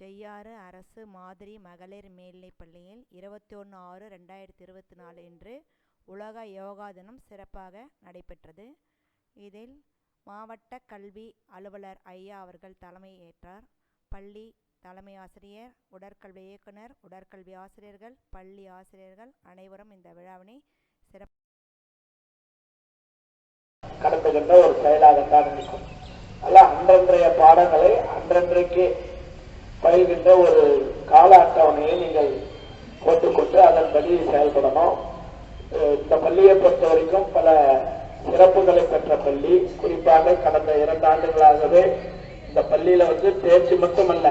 செய்யாறு அரசு மாதிரி மகளிர் மேல்நிலைப் பள்ளியில் இருபத்தி ஒன்று ஆறு ரெண்டாயிரத்தி இருபத்தி நாலு அன்று உலக யோகா தினம் சிறப்பாக நடைபெற்றது. இதில் மாவட்ட கல்வி அலுவலர் ஐயா அவர்கள் தலைமை ஏற்றார். பள்ளி தலைமை ஆசிரியர் உடற்கல்வி இயக்குனர் உடற்கல்வி ஆசிரியர்கள் பள்ளி ஆசிரியர்கள் அனைவரும் இந்த விழாவினை சிறப் கடத்துகின்ற ஒரு செயலாகத்தான் இருக்கும். அல்ல அன்றன்றைய பாடங்களை அன்றன்றைக்கு பயிர்கின்ற ஒரு கால அட்டவணையை நீங்கள் போட்டுக்கொண்டு அதன்படி செயல்படணும். இந்த பள்ளியை பொறுத்த வரைக்கும் பல சிறப்புகளை பெற்ற பள்ளி. குறிப்பாக கடந்த இரண்டு ஆண்டுகளாகவே இந்த பள்ளியில வந்து தேர்ச்சி மட்டுமல்ல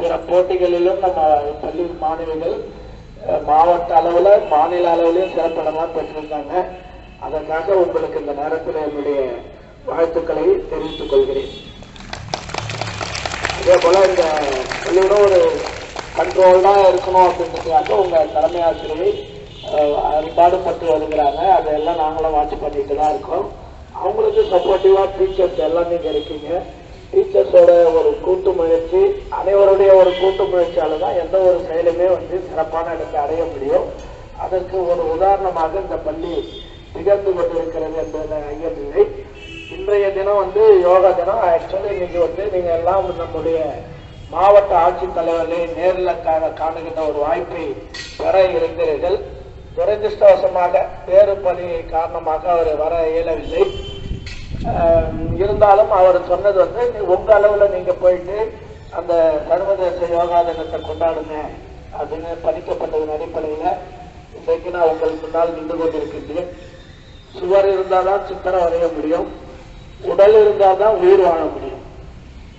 பிற போட்டிகளிலும் நம்ம பள்ளி மாணவிகள் மாவட்ட அளவுல மாநில அளவுலயும் சிறப்பிடமா பெற்றிருந்தாங்க அதற்காக உங்களுக்கு இந்த நேரத்தில் என்னுடைய வாழ்த்துக்களை தெரிவித்துக் கொள்கிறேன். இதே போல இந்த பள்ளியோட ஒரு கண்ட்ரோல்டா இருக்கணும் அப்படின்றதுக்காக உங்க தலைமை ஆசிரியை அஹ், வருகிறாங்க. அதையெல்லாம் நாங்களும் வாட்ச் பண்ணிட்டு தான் இருக்கோம். அவங்களுக்கு சப்போர்ட்டிவா டீச்சர்ஸ் எல்லாம் கிடைக்குங்க இருக்கீங்க. டீச்சர்ஸோட ஒரு கூட்டு முயற்சி அனைவருடைய ஒரு கூட்டு முயற்சியால தான் எந்த ஒரு செயலுமே வந்து சிறப்பான இடத்தை அடைய முடியும். அதற்கு ஒரு உதாரணமாக இந்த பள்ளி திகழ்ந்து கொண்டிருக்கிறது என்பதில் ஐயமில்லை தினம் வந்து யோகா தினம். ஆக்சுவலி இன்னைக்கு வந்து நீங்க எல்லாம் நம்முடைய மாவட்ட ஆட்சித்தலைவர்களே நேரில் கா- காணுகின்ற ஒரு வாய்ப்பை பெற இருந்தீர்கள். துரதிருஷ்டவசமாக வேறு பணி காரணமாக அவர் வர இயலவில்லை. இருந்தாலும் அவர் சொன்னது வந்து உங்க அளவுல நீங்க போயிட்டு அந்த சர்வதேச யோகா தினத்தை கொண்டாடுங்க. அப்படின்னு பணிக்கப்பட்டதன் அடிப்படையில இன்றைக்கு நான் உங்களுக்கு முன்னால் நின்று கொண்டிருக்கின்றேன். சுவர் இருந்தால்தான் சித்திரம் வரைய முடியும். உடல் இருந்தாதான் உயிர் வாழ முடியும்.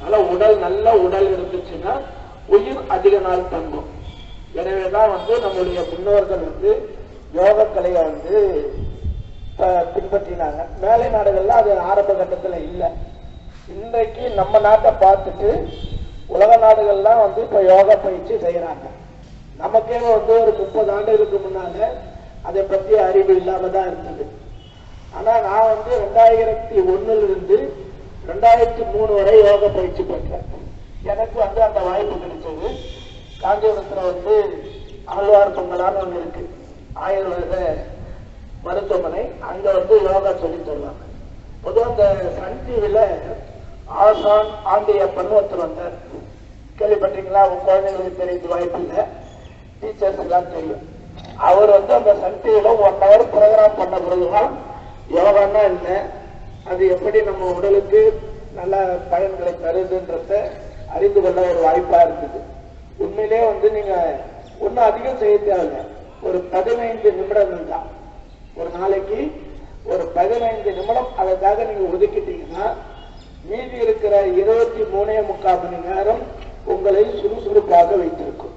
அதனால உடல் நல்ல உடல் இருந்துச்சுன்னா உயிர் அதிக நாள் தங்கும். எனவேதான் வந்து நம்முடைய முன்னோர்கள் வந்து யோக கலையை வந்து ப- பின்பற்றினாங்க. மேலை நாடுகள்ல அது ஆரம்ப கட்டத்துல இல்லை. இன்றைக்கு நம்ம நாட்டை பார்த்துட்டு உலக நாடுகள்லாம் வந்து இப்ப யோகா பயிற்சி செய்யறாங்க. நமக்கே வந்து ஒரு முப்பது ஆண்டுகளுக்கு முன்னால அதை பத்தி அறிவு இல்லாம தான் இருந்தது. ஆனா நான் வந்து ரெண்டாயிரத்தி ஒண்ணுல இருந்து ரெண்டாயிரத்தி மூணு வரை யோக பயிற்சி பெற்றேன். எனக்கு வந்து அந்த வாய்ப்பு கிடைச்சது. காஞ்சிபுரத்துல வந்து ஆழ்வார் பொங்கலான்னு ஒண்ணு இருக்கு. ஆயுர்வேத மருத்துவமனை. அங்க வந்து யோகா சொல்லி தருவாங்க. பொதுவாக அந்த சன் டிவில ஆசான் ஆண்டியப்பன் ஒருத்தர் வந்தார். கேள்விப்பட்டீங்களா உங்க குழந்தைங்களுக்கு தெரிஞ்ச வாய்ப்பு இல்லை. டீச்சர்ஸ் எல்லாம் தெரியும். அவர் வந்து அந்த சன் டிவில ஒன் ஹவர் ப்ரோக்ராம் பண்ண பிறகுதான் யோகான்னா என்ன? அது எப்படி நம்ம உடலுக்கு நல்ல பயன்களை தருதுன்றத அறிந்து கொள்ள ஒரு வாய்ப்பா இருந்தது உண்மையிலே வந்து நீங்க ஒன்னும் அதிகம் செய்ய தேவையில்லை. ஒரு பதினைந்து நிமிடங்கள் தான். ஒரு நாளைக்கு ஒரு பதினைந்து நிமிடம் அதற்காக நீங்க ஒதுக்கிட்டீங்கன்னா மீதி இருக்கிற இருபத்தி மூணே முக்கால் மணி நேரம் உங்களை சுறுசுறுப்பாக வைத்திருக்கும்.